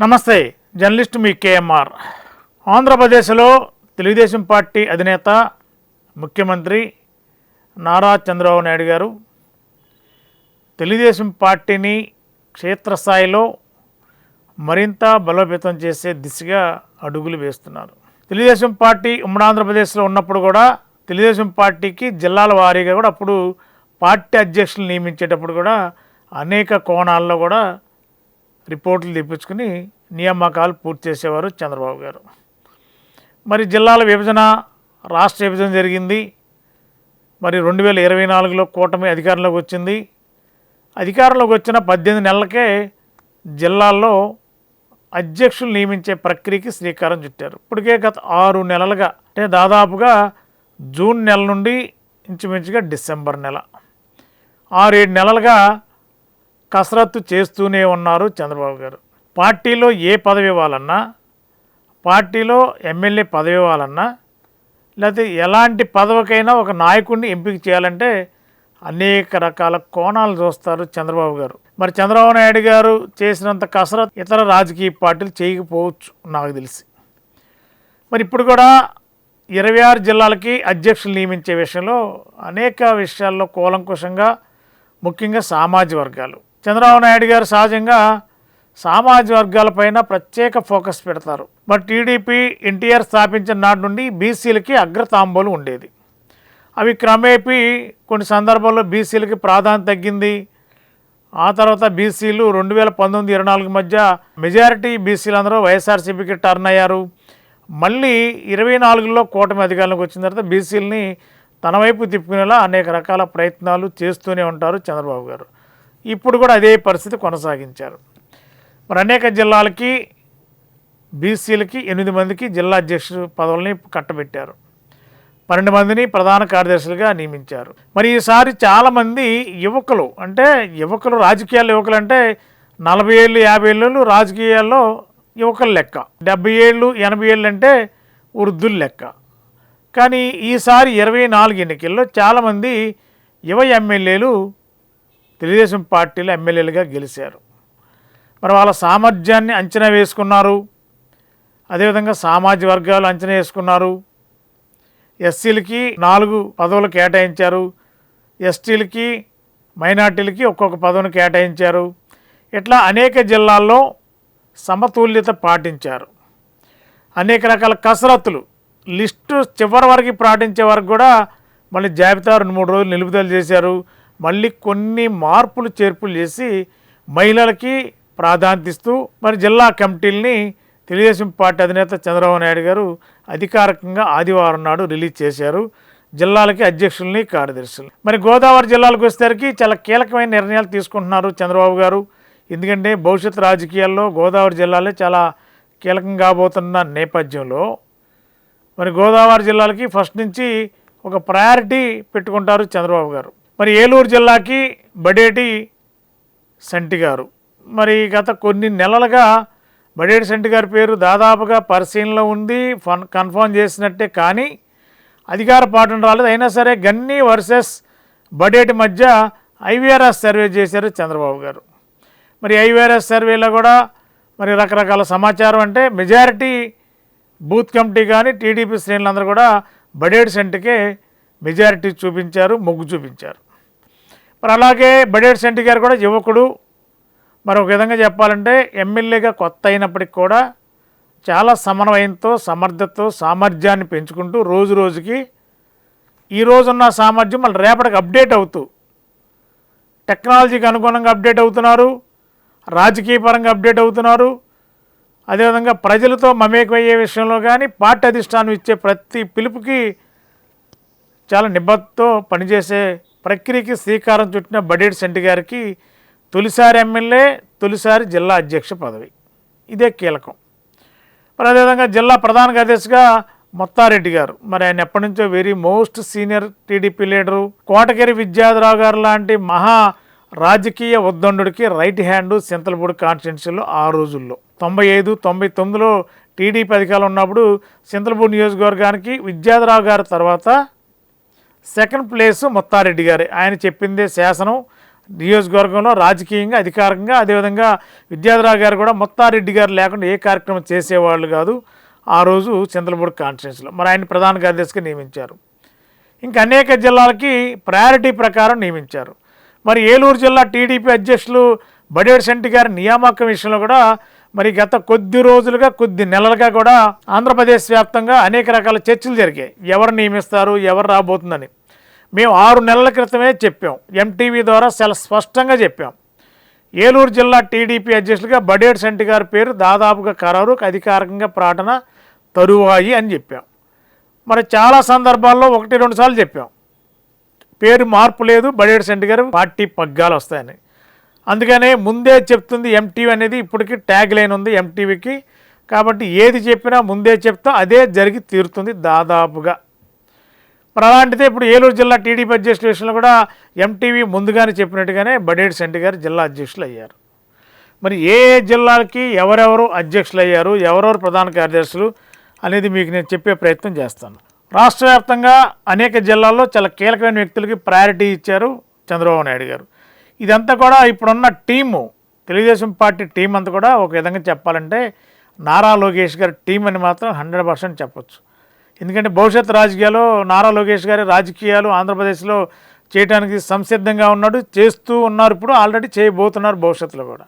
నమస్తే జర్నలిస్ట్ మీ కేఎంఆర్. ఆంధ్రప్రదేశ్లో తెలుగుదేశం పార్టీ అధినేత ముఖ్యమంత్రి నారా చంద్రబాబు నాయుడు గారు తెలుగుదేశం పార్టీని క్షేత్రస్థాయిలో మరింత బలోపేతం చేసే దిశగా అడుగులు వేస్తున్నారు. తెలుగుదేశం పార్టీ ఉమ్మడి ఆంధ్రప్రదేశ్లో ఉన్నప్పుడు కూడా తెలుగుదేశం పార్టీకి జిల్లాల వారీగా కూడా అప్పుడు పార్టీ అధ్యక్షులు నియమించేటప్పుడు కూడా అనేక కోణాల్లో కూడా రిపోర్ట్లు తెప్పించుకుని నియామకాలు పూర్తి చేసేవారు చంద్రబాబు గారు. మరి జిల్లాల విభజన రాష్ట్ర విభజన జరిగింది. మరి రెండు వేల ఇరవై నాలుగులో కూటమి అధికారంలోకి వచ్చింది. అధికారంలోకి వచ్చిన పద్దెనిమిది నెలలకే జిల్లాల్లో అధ్యక్షులు నియమించే ప్రక్రియకి శ్రీకారం చుట్టారు. ఇప్పటికే గత ఆరు నెలలుగా అంటే దాదాపుగా జూన్ నెల నుండి ఇంచుమించుగా డిసెంబర్ నెల. ఆరేడు నెలలుగా కసరత్తు చేస్తూనే ఉన్నారు చంద్రబాబు గారు. పార్టీలో ఏ పదవి ఇవ్వాలన్నా పార్టీలో ఎమ్మెల్యే పదవి ఇవ్వాలన్నా లేకపోతే ఎలాంటి పదవికైనా ఒక నాయకుడిని ఎంపిక చేయాలంటే అనేక రకాల కోణాలు చూస్తారు చంద్రబాబు గారు. మరి చంద్రబాబు నాయుడు గారు చేసినంత కసరత్ ఇతర రాజకీయ పార్టీలు చేయకపోవచ్చు నాకు తెలిసి. మరి ఇప్పుడు కూడా ఇరవై ఆరు జిల్లాలకి అధ్యక్షులు నియమించే విషయంలో అనేక విషయాల్లో కూలంకుషంగా ముఖ్యంగా సామాజిక వర్గాలు చంద్రబాబు నాయుడు గారు సహజంగా సామాజిక వర్గాలపైన ప్రత్యేక ఫోకస్ పెడతారు. బట్ టీడీపీ ఎన్టీఆర్ స్థాపించిన నాటి నుండి బీసీలకి అగ్రతాంబోలు ఉండేది. అవి క్రమేపీ కొన్ని సందర్భాల్లో బీసీలకి ప్రాధాన్యత తగ్గింది. ఆ తర్వాత బీసీలు రెండు వేల పంతొమ్మిది ఇరవై నాలుగు మధ్య మెజారిటీ బీసీలు అందరూ వైఎస్ఆర్సీపీకి టర్న్ అయ్యారు. మళ్ళీ ఇరవై నాలుగులో కూటమి అధికారంలోకి వచ్చిన తర్వాత బీసీలని తన వైపు తిప్పుకునేలా అనేక రకాల ప్రయత్నాలు చేస్తూనే ఉంటారు చంద్రబాబు గారు. ఇప్పుడు కూడా అదే పరిస్థితి కొనసాగించారు. మరి అనేక జిల్లాలకి బీసీలకి ఎనిమిది మందికి జిల్లా అధ్యక్షుడు పదవుల్ని కట్టబెట్టారు. పన్నెండు మందిని ప్రధాన కార్యదర్శులుగా నియమించారు. మరి ఈసారి చాలామంది యువకులు అంటే యువకులు రాజకీయాల యువకులు అంటే నలభై ఏళ్ళు యాభై ఏళ్ళు రాజకీయాల్లో యువకుల లెక్క. డెబ్బై ఏళ్ళు ఎనభై ఏళ్ళు అంటే వృద్ధుల లెక్క. కానీ ఈసారి ఇరవై నాలుగు ఎన్నికల్లో చాలామంది యువ ఎమ్మెల్యేలు తెలుగుదేశం పార్టీలో ఎమ్మెల్యేలుగా గెలిచారు. మరి వాళ్ళ సామర్థ్యాన్ని అంచనా వేసుకున్నారు. అదేవిధంగా సామాజిక వర్గాలు అంచనా వేసుకున్నారు. ఎస్సీలకి నాలుగు పదవులు కేటాయించారు. ఎస్టీలకి మైనార్టీలకి ఒక్కొక్క పదవిని కేటాయించారు. ఇట్లా అనేక జిల్లాల్లో సమతుల్యత పాటించారు. అనేక రకాల కసరత్తులు లిస్టు చివరి వరకు పాటించే వరకు కూడా మళ్ళీ జాబితా రెండు మూడు రోజులు నిలుపుదల చేశారు. మళ్ళీ కొన్ని మార్పులు చేర్పులు చేసి మహిళలకి ప్రాధాన్యత ఇస్తూ మరి జిల్లా కమిటీల్ని తెలుగుదేశం పార్టీ అధినేత చంద్రబాబు నాయుడు గారు అధికారికంగా ఆదివారం నాడు రిలీజ్ చేశారు. జిల్లాలకి అధ్యక్షుల్ని కార్యదర్శులు మరి గోదావరి జిల్లాలకు వచ్చేసరికి చాలా కీలకమైన నిర్ణయాలు తీసుకుంటున్నారు చంద్రబాబు గారు. ఎందుకంటే భవిష్యత్ రాజకీయాల్లో గోదావరి జిల్లాలే చాలా కీలకం కాబోతున్న నేపథ్యంలో మరి గోదావరి జిల్లాలకి ఫస్ట్ నుంచి ఒక ప్రయారిటీ పెట్టుకుంటారు చంద్రబాబు గారు. మరి ఏలూరు జిల్లాకి బడేటి సంటి గారు. మరి గత కొన్ని నెలలుగా బడేటి సంటి గారి పేరు దాదాపుగా పరిశీలనలో ఉంది ఫన్ కన్ఫర్మ్ చేసినట్టే కానీ అధికార పాఠం రాలేదు. అయినా సరే గన్ని వర్సెస్ బడేటి మధ్య ఐవీఆర్ఎస్ సర్వే చేశారు చంద్రబాబు గారు. మరి ఐవీఆర్ఎస్ సర్వేలో కూడా మరి రకరకాల సమాచారం అంటే మెజారిటీ బూత్ కమిటీ కానీ టీడీపీ శ్రేణులందరూ కూడా బడేటి సెంటుకే మెజారిటీ చూపించారు మొగ్గు చూపించారు. మరి అలాగే బడేటి సెంటి గారు కూడా యువకుడు. మరొక విధంగా చెప్పాలంటే ఎమ్మెల్యేగా కొత్త అయినప్పటికి కూడా చాలా సమన్వయంతో సమర్థతతో సామర్థ్యాన్ని పెంచుకుంటూ రోజు రోజుకి ఈ రోజున్న సామర్థ్యం మళ్ళీ రేపటికి అప్డేట్ అవుతూ టెక్నాలజీకి అనుగుణంగా అప్డేట్ అవుతున్నారు. రాజకీయ పరంగా అప్డేట్ అవుతున్నారు. అదేవిధంగా ప్రజలతో మమేకమయ్యే విషయంలో కానీ పార్టీ అధిష్టానం ఇచ్చే ప్రతి పిలుపుకి చాలా నిబద్ధతో పనిచేసే ప్రక్రియకి శ్రీకారం చుట్టిన బడేటి సెంటి గారికి తొలిసారి ఎమ్మెల్యే తొలిసారి జిల్లా అధ్యక్ష పదవి. ఇదే కీలకం. మరి అదేవిధంగా జిల్లా ప్రధాన కార్యదర్శిగా మొత్తారెడ్డి గారు. మరి ఆయన ఎప్పటి నుంచో very most senior TDP leader. Kotagiri Vidyadhararao garu లాంటి మహా రాజకీయ ఉద్దండుడికి రైట్ హ్యాండ్ సింతలపూడి కాన్స్టిట్యున్సీలో ఆ రోజుల్లో. తొంభై ఐదు తొంభై తొమ్మిదిలో టీడీపీ అధికారులు ఉన్నప్పుడు సింతలపూడి నియోజకవర్గానికి విద్యాధరావు గారి తర్వాత సెకండ్ ప్లేస్ ముత్తారెడ్డి గారి. ఆయన చెప్పిందే శాసనం నియోజకవర్గంలో రాజకీయంగా అధికారికంగా అదేవిధంగా విద్యాధరా గారు కూడా ముత్తారెడ్డి గారు లేకుండా ఏ కార్యక్రమం చేసేవాళ్ళు కాదు. ఆ రోజు చంద్రపూడి కాన్స్టిట్యున్సీలో మరి ఆయన ప్రధాన కార్యదర్శిగా నియమించారు. ఇంకా అనేక జిల్లాలకి ప్రయారిటీ ప్రకారం నియమించారు. మరి ఏలూరు జిల్లా టీడీపీ అధ్యక్షులు బడేడ్ శెట్టి గారి నియామకం విషయంలో కూడా మరి గత కొద్ది రోజులుగా కొద్ది నెలలుగా కూడా ఆంధ్రప్రదేశ్ వ్యాప్తంగా అనేక రకాల చర్చలు జరిగాయి. ఎవరు నియమిస్తారు ఎవరు రాబోతుందని. మేము ఆరు నెలల క్రితమే చెప్పాం. ఎంటీవీ ద్వారా చాలా స్పష్టంగా చెప్పాం. ఏలూరు జిల్లా టీడీపీ అధ్యక్షులుగా బడేడు శెట్టి గారి పేరు దాదాపుగా ఖరారు అధికారికంగా ప్రకటన తరువాయి అని చెప్పాం. మరి చాలా సందర్భాల్లో ఒకటి రెండు సార్లు చెప్పాం. పేరు మార్పు లేదు బడేడు సెంటి గారు పార్టీ పగ్గాలు వస్తాయని. అందుకనే ముందే చెప్తుంది ఎంటీవీ అనేది ఇప్పటికీ ట్యాగ్ లైన్ ఉంది ఎంటీవీకి కాబట్టి ఏది చెప్పినా ముందే చెప్తా అదే జరిగి తీరుతుంది దాదాపుగా. మరి అలాంటిదే ఇప్పుడు ఏలూరు జిల్లా టీడీపీ అధ్యక్షుల విషయంలో కూడా ఎంటీవీ ముందుగానే చెప్పినట్టుగానే బడేడి సెంటి గారు జిల్లా అధ్యక్షులు అయ్యారు. మరి ఏ ఏ జిల్లాలకి ఎవరెవరు అధ్యక్షులు అయ్యారు ఎవరెవరు ప్రధాన కార్యదర్శులు అనేది మీకు నేను చెప్పే ప్రయత్నం చేస్తాను. రాష్ట్ర వ్యాప్తంగా అనేక జిల్లాల్లో చాలా కీలకమైన వ్యక్తులకి ప్రయారిటీ ఇచ్చారు చంద్రబాబు నాయుడు గారు. ఇదంతా కూడా ఇప్పుడున్న టీము తెలుగుదేశం పార్టీ టీం అంతా కూడా ఒక విధంగా చెప్పాలంటే నారా లోకేష్ గారి టీం అని మాత్రం హండ్రెడ్ పర్సెంట్ చెప్పొచ్చు. ఎందుకంటే భవిష్యత్ రాజకీయాలు నారా లోకేష్ గారి రాజకీయాలు ఆంధ్రప్రదేశ్లో చేయడానికి సంసిద్ధంగా ఉన్నాడు చేస్తూ ఉన్నారు ఇప్పుడు ఆల్రెడీ చేయబోతున్నారు భవిష్యత్తులో కూడా.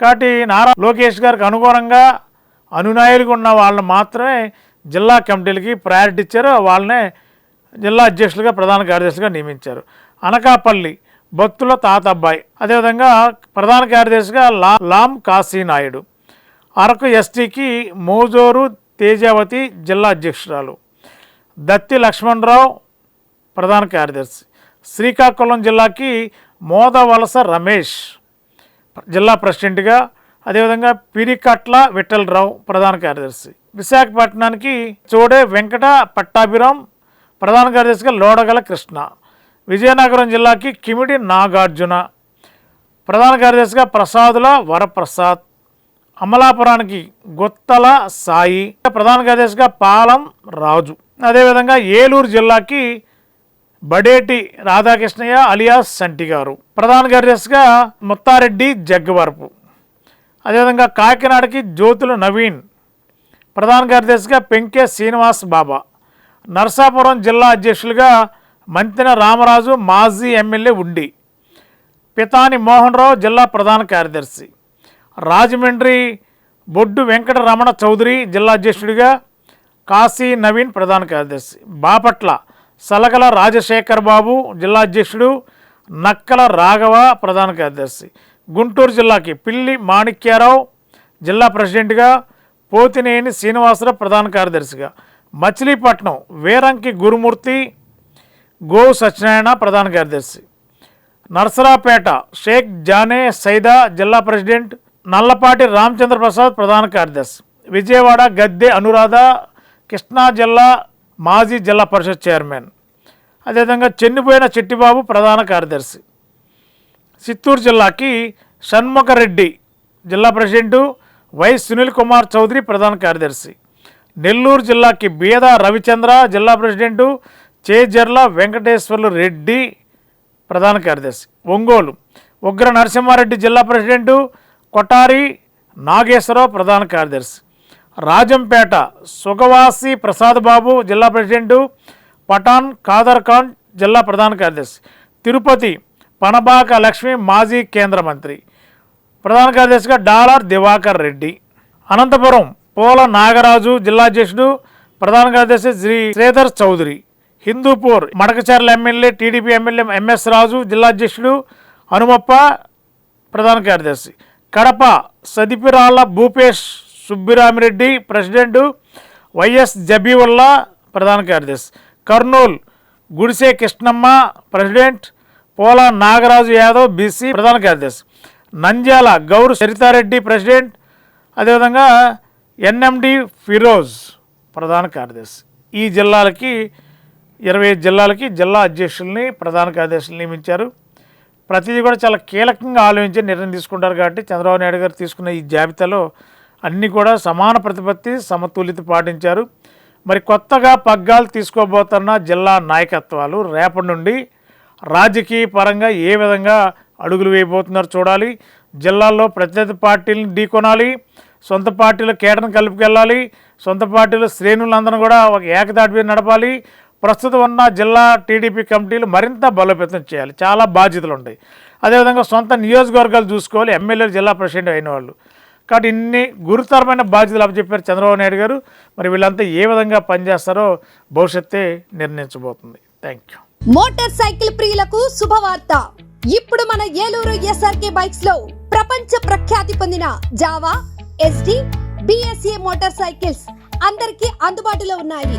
కాబట్టి నారా లోకేష్ గారికి అనుగుణంగా అనునాయులుగా ఉన్న వాళ్ళని మాత్రమే జిల్లా కమిటీలకి ప్రయారిటీ ఇచ్చారు వాళ్ళనే జిల్లా అధ్యక్షులుగా ప్రధాన కార్యదర్శిగా నియమించారు. అనకాపల్లి భక్తుల తాత అబ్బాయి అదేవిధంగా ప్రధాన కార్యదర్శిగా లా లామ్ కాశీ నాయుడు అరకు ఎస్టీకి మోజోరు తేజావతి జిల్లా అధ్యక్షురాలు. దత్తి లక్ష్మణరావు ప్రధాన కార్యదర్శి. శ్రీకాకుళం జిల్లాకి మోదవలస రమేష్ జిల్లా ప్రెసిడెంట్గా అదేవిధంగా పిరికట్ల విఠలరావు ప్రధాన కార్యదర్శి. విశాఖపట్నానికి చోడే వెంకట పట్టాభిరాం ప్రధాన కార్యదర్శిగా లోడగల కృష్ణ. విజయనగరం జిల్లాకి కిమిడి నాగార్జున ప్రధాన కార్యదర్శిగా ప్రసాదుల వరప్రసాద్ అమలాపురానికి గొత్తల సాయి ప్రధాన కార్యదర్శిగా పాలం రాజు. అదేవిధంగా ఏలూరు జిల్లాకి బడేటి రాధాకృష్ణయ్య అలియాస్ సంటి గారు. ప్రధాన కార్యదర్శిగా ముత్తారెడ్డి జగ్గవరపు. అదేవిధంగా కాకినాడకి జ్యోతుల నవీన్. ప్రధాన కార్యదర్శిగా పెంకే శ్రీనివాస్ బాబా. నర్సాపురం జిల్లా అధ్యక్షులుగా మంతెన రామరాజు మాజీ ఎమ్మెల్యే ఉండి. పితాని మోహన్ రావు జిల్లా ప్రధాన కార్యదర్శి. రాజమండ్రి బొడ్డు వెంకటరమణ చౌదరి జిల్లా అధ్యక్షుడిగా కాశీ నవీన్ ప్రధాన కార్యదర్శి. బాపట్ల సలగల రాజశేఖర్ బాబు జిల్లా అధ్యక్షుడు నక్కల రాఘవ ప్రధాన కార్యదర్శి. గుంటూరు జిల్లాకి పిల్లి మాణిక్యారావు జిల్లా ప్రెసిడెంట్గా పోతినేని శ్రీనివాసరావు ప్రధాన కార్యదర్శిగా. మచిలీపట్నం వీరంకి గురుమూర్తి గో సత్యనారాయణ ప్రధాన కార్యదర్శి. నర్సరాపేట షేక్ జానే సైదా జిల్లా ప్రెసిడెంట్ నల్లపాటి రామచంద్ర ప్రసాద్ ప్రధాన కార్యదర్శి. విజయవాడ గద్దె అనురాధ కృష్ణా జిల్లా మాజీ జిల్లా పరిషత్ చైర్మన్. అదేవిధంగా చెన్నిపోయిన చెట్టిబాబు ప్రధాన కార్యదర్శి. చిత్తూరు జిల్లాకి షణ్ముఖరెడ్డి జిల్లా ప్రెసిడెంటు వై సునీల్ కుమార్ చౌదరి ప్రధాన కార్యదర్శి. నెల్లూరు జిల్లాకి బీద రవిచంద్ర జిల్లా ప్రెసిడెంటు చేజర్ల వెంకటేశ్వర్లు రెడ్డి ప్రధాన కార్యదర్శి. ఒంగోలు ఉగ్ర నరసింహారెడ్డి జిల్లా ప్రెసిడెంటు కొటారి నాగేశ్వరరావు ప్రధాన కార్యదర్శి. రాజంపేట సుగవాసి ప్రసాద్ బాబు జిల్లా ప్రెసిడెంటు పఠాన్ ఖాదర్ ఖాన్ జిల్లా ప్రధాన కార్యదర్శి. తిరుపతి పనబాక లక్ష్మి మాజీ కేంద్ర మంత్రి. ప్రధాన కార్యదర్శిగా డాలర్ దివాకర్ రెడ్డి. అనంతపురం పోల నాగరాజు జిల్లా అధ్యక్షుడు ప్రధాన కార్యదర్శి Shri Sridhar Chowdary. Hindupur Madakacharla MLA TDP MLA MS Raju జిల్లా అధ్యక్షుడు హనుమప్ప ప్రధాన కార్యదర్శి. కడప సదిపిరాల భూపేష్ సుబ్బిరామిరెడ్డి ప్రెసిడెంట్ వైఎస్ జబీవుల్లా ప్రధాన కార్యదర్శి. కర్నూలు గుడిసే కృష్ణమ్మ ప్రెసిడెంట్ పోలా నాగరాజు యాదవ్ బీసీ ప్రధాన కార్యదర్శి. నంద్యాల గౌరు సరితారెడ్డి ప్రెసిడెంట్ అదేవిధంగా ఎన్ఎండి ఫిరోజ్ ప్రధాన కార్యదర్శి. ఈ జిల్లాలకి ఇరవై ఐదు జిల్లాలకి జిల్లా అధ్యక్షుల్ని ప్రధాన కార్యదర్శులు నియమించారు. ప్రతిదీ కూడా చాలా కీలకంగా ఆలోచించి నిర్ణయం తీసుకుంటారు కాబట్టి చంద్రబాబు నాయుడు గారు తీసుకున్న ఈ జాబితాలో అన్నీ కూడా సమాన ప్రతిపత్తి సమతుల్యత పాటించారు. మరి కొత్తగా పగ్గాలు తీసుకోబోతున్న జిల్లా నాయకత్వాలు రేపటి నుండి రాజకీయ పరంగా ఏ విధంగా అడుగులు వేయబోతున్నారు చూడాలి. జిల్లాల్లో ప్రత్యర్థి పార్టీలను ఢీకొనాలి. సొంత పార్టీలో కేటను కలుపుకెళ్ళాలి. సొంత పార్టీలో శ్రేణులందరూ కూడా ఒక ఏకదాటి నడపాలి. ప్రస్తుతం ఉన్న జిల్లా టీడీపీ కమిటీలు మరింత బలోపేతం చేయాలి. చాలా బాధ్యతలు ఉంటాయి అదేవిధంగా సొంత నియోజకవర్గాలు చూసుకోవాలి. ఎమ్మెల్యేలు జిల్లా ప్రెసిడెంట్ అయిన వాళ్ళు కాబట్టి ఇన్ని గురుతరమైన బాధ్యతలు అప్పచెప్పారు చంద్రబాబు నాయుడు గారు. మరి వీళ్ళంతా ఏ విధంగా పనిచేస్తారో భవిష్యత్తే నిర్ణయించబోతుంది. థ్యాంక్ యూ మోటార్ సైకిల్ ప్రియులకు శుభవార్త. ఇప్పుడు మన ఏలూరు ఎస్ఆర్కే బైక్స్లో ప్రపంచ ప్రఖ్యాతి పొందిన Jawa SD BSA motorcycles అందరికీ అందుబాటులో ఉన్నాయి.